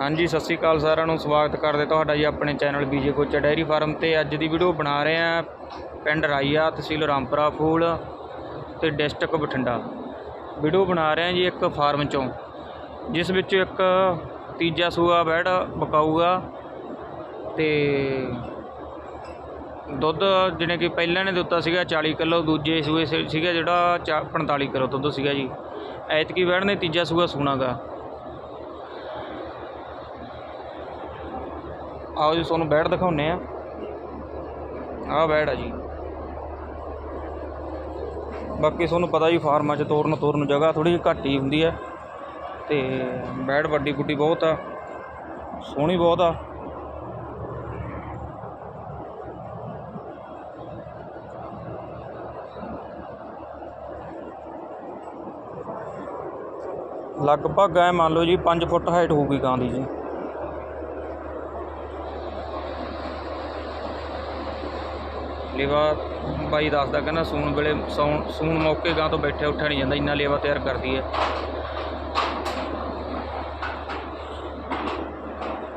ਹਾਂਜੀ, ਸਤਿ ਸ਼੍ਰੀ ਅਕਾਲ ਸਾਰਿਆਂ ਨੂੰ, ਸਵਾਗਤ ਕਰਦੇ ਤੁਹਾਡਾ ਜੀ ਆਪਣੇ ਚੈਨਲ ਬੀਜੇ ਕੋਚਾ ਡੈਰੀ ਫਾਰਮ ਤੇ। ਅੱਜ ਦੀ ਵੀਡੀਓ ਬਣਾ ਰਹੇ ਆ ਪਿੰਡ ਰਾਈਆ ਤਹਿਸੀਲ ਰਾਮਪੁਰਾ ਫੂਲ ਤੇ ਡਿਸਟ੍ਰਿਕਟ ਬਠਿੰਡਾ। ਵੀਡੀਓ ਬਣਾ ਰਹੇ ਆ ਜੀ ਇੱਕ ਫਾਰਮ ਚੋਂ, ਜਿਸ ਵਿੱਚ ਇੱਕ ਤੀਜਾ ਸੂਆ ਬੈੜ ਬਕਾਊਗਾ ਤੇ ਦੁੱਧ ਜਿਹਨੇ ਕਿ ਪਹਿਲਾਂ ਨੇ ਦਿੱਤਾ ਸੀਗਾ 40 ਕਿਲੋ, ਦੂਜੇ ਸੂਏ ਸੀ- ਸੀਗਾ ਜਿਹੜਾ ਚਾ- 45 ਕਿਲੋ ਦੁੱਧ ਸੀਗਾ ਜੀ। ਐਤਕੀ ਬੈੜ ਨੇ ਤੀਜਾ ਸੂਆ ਸੂਣਾਗਾ। ਆਓ ਜੀ, ਤੁਹਾਨੂੰ ਬੈਡ ਦਿਖਾਉਨੇ ਆ ਆਹ ਬੈਡ ਆ ਜੀ। ਬਾਕੀ ਤੁਹਾਨੂੰ ਪਤਾ ਜੀ, ਫਾਰਮਾਂ 'ਚ ਤੋਰਨ ਤੋਰਨ ਜਗ੍ਹਾ ਥੋੜੀ ਜਿਹੀ ਘੱਟ ਹੀ ਹੁੰਦੀ ਹੈ। ਤੇ ਬੈਡ ਵੱਡੀ ਗੁੱਡੀ ਬਹੁਤ ਆ, ਸੋਹਣੀ ਬਹੁਤ ਆ। ਲਗਭਗ ਐ ਮੰਨ ਲਓ ਜੀ 5 ਫੁੱਟ ਹਾਈਟ ਹੋਊਗੀ ਗਾਂ ਦੀ ਜੀ। ਲੇਵਾ ਬਾਈ ਦੱਸਦਾ ਕਹਿੰਦਾ ਸੂਣ ਵੇਲੇ ਸੌਣ, ਸੂਣ ਮੌਕੇ ਗਾਂ ਤੋਂ ਬੈਠਿਆ, ਉੱਠਿਆ ਨਹੀਂ ਜਾਂਦਾ, ਇੰਨਾ ਲੇਵਾ ਤਿਆਰ ਕਰਦੀ ਹੈ।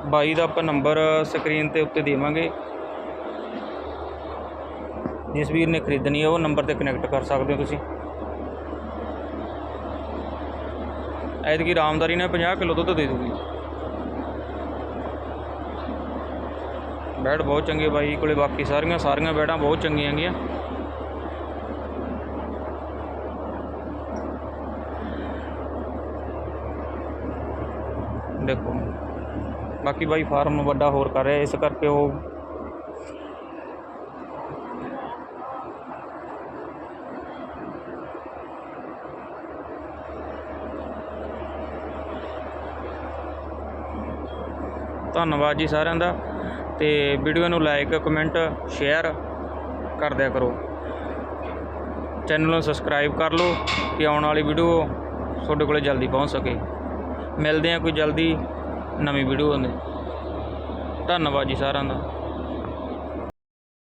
ਬਾਈ ਦਾ ਆਪਾਂ ਨੰਬਰ ਸਕਰੀਨ ਤੇ ਉੱਤੇ ਦੇਵਾਂਗੇ। ਜਿਸ ਵੀਰ ਨੇ ਖਰੀਦਣੀ ਹੈ ਉਹ ਨੰਬਰ ਤੇ ਕਨੈਕਟ ਕਰ ਸਕਦੇ ਹੋ ਤੁਸੀਂ। ਐਤਕੀ ਰਾਮਦਾਰੀ ਨੇ 50 ਕਿਲੋ ਦੁੱਧ ਦੇ ਦੂਗੀ। ਬੈਡ ਬਹੁਤ ਚੰਗੇ ਬਾਈ, ਕੋਲੇ ਬਾਕੀ ਸਾਰੀਆਂ ਸਾਰੀਆਂ ਬੈਡਾਂ ਬਹੁਤ ਚੰਗੀਆਂ ਹੈਗੀਆਂ। ਦੇਖੋ, ਬਾਕੀ ਬਾਈ ਫਾਰਮ ਵੱਡਾ ਹੋਰ ਕਰ ਰਿਹਾ, ਇਸ ਕਰਕੇ ਉਹ ਧੰਨਵਾਦ ਜੀ ਸਾਰਿਆਂ ਦਾ। ਅਤੇ ਵੀਡੀਓ ਨੂੰ ਲਾਈਕ ਕਮੈਂਟ ਸ਼ੇਅਰ ਕਰ ਦਿਆ ਕਰੋ। ਚੈਨਲ ਨੂੰ ਸਬਸਕ੍ਰਾਈਬ ਕਰ ਲਓ ਕਿ ਆਉਣ ਵਾਲੀ ਵੀਡੀਓ ਤੁਹਾਡੇ ਕੋਲੇ ਜਲਦੀ ਪਹੁੰਚ ਸਕੇ। ਮਿਲਦੇ ਆ ਕੋਈ ਜਲਦੀ ਨਵੀਂ ਵੀਡੀਓ ਦੇ। ਧੰਨਵਾਦ ਜੀ ਸਾਰਿਆਂ ਦਾ।